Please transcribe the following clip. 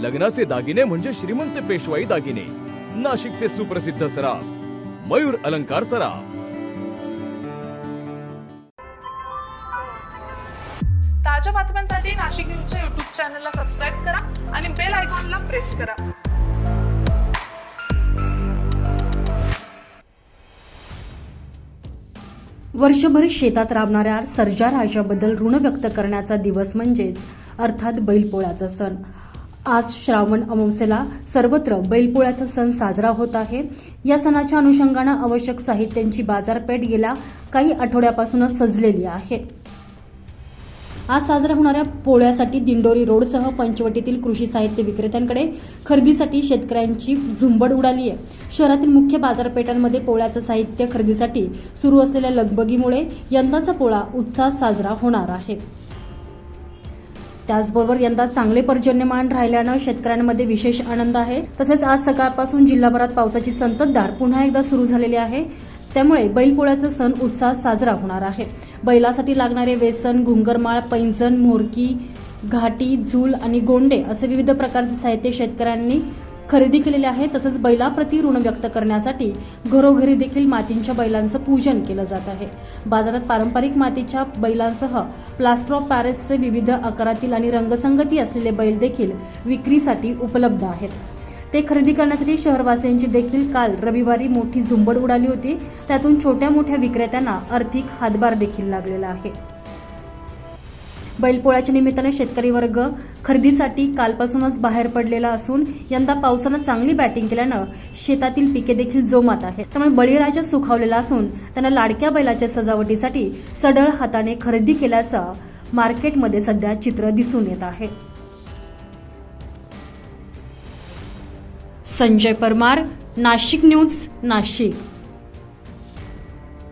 लग्नाचे दागिने म्हणजे श्रीमंत पेशवाई दागिने. नाशिकचे सुप्रसिद्ध सराफ मयूर अलंकार सराफ. ताज्या बातम्यांसाठी नाशिक न्यूजच्या युट्यूब चॅनलला सबस्क्राईब करा आणि बेल आयकॉनला प्रेस करा. वर्षभर शेतात राबणाऱ्या सर्जा राजाबद्दल ऋण व्यक्त करण्याचा दिवस म्हणजेच अर्थात बैलपोळ्याचा सण. आज श्रावण अमावस्येला सर्वत्र बैलपोळ्याचा सण साजरा होत आहे. या सणाच्या अनुषंगानं आवश्यक साहित्यांची बाजारपेठ गेल्या काही आठवड्यापासूनच सजलेली आहे. आज साजरा होणाऱ्या पोळ्यासाठी दिंडोरी रोडसह पंचवटीतील कृषी साहित्य विक्रेत्यांकडे खरेदीसाठी शेतकऱ्यांची झुंबड उडाली आहे. शहरातील मुख्य बाजारपेठांमध्ये पोळ्याचं साहित्य खरेदीसाठी सुरू असलेल्या लगबगीमुळे यंदाचा पोळा उत्साहात साजरा होणार आहे. त्याचबरोबर यंदा चांगले पर्जन्यमान राहिल्यानं शेतकऱ्यांमध्ये विशेष आनंद आहे. तसेच आज सकाळपासून जिल्हाभरात पावसाची संततधार पुन्हा एकदा सुरू झालेली आहे. त्यामुळे बैलपोळ्याचा सण उत्साहात साजरा होणार आहे. बैलासाठी लागणारे वेसन घुंगरमाळ पैंजण मोरकी घाटी झूल आणि गोंडे असे विविध प्रकारचे साहित्य शेतकऱ्यांनी खरेदी केलेले आहे तसंच बैलाप्रती ऋण व्यक्त करण्यासाठी घरोघरी देखील मातींच्या बैलांचं पूजन केलं जात आहे. बाजारात पारंपरिक मातीच्या बैलांसह प्लास्टर ऑफ पॅरिसचे विविध आकारातील आणि रंगसंगती असलेले बैल देखील विक्रीसाठी उपलब्ध आहेत. ते खरेदी करण्यासाठी शहरवासियांची देखील काल रविवारी मोठी झुंबड उडाली होती. त्यातून छोट्या मोठ्या विक्रेत्यांना आर्थिक हातभार देखील लागलेला आहे. बैलपोळ्याच्या निमित्ताने शेतकरी वर्ग खरेदीसाठी कालपासूनच बाहेर पडलेला असून यंदा पावसानं चांगली बॅटिंग केल्यानं शेतातील पिके देखील जोमात आहेत. त्यामुळे बळीराजा सुखावलेला असून त्यांना लाडक्या बैलाच्या सजावटीसाठी सढळ हाताने खरेदी केल्याचं मार्केटमध्ये सध्या चित्र दिसून येत आहे. संजय परमार नाशिक न्यूज नाशिक.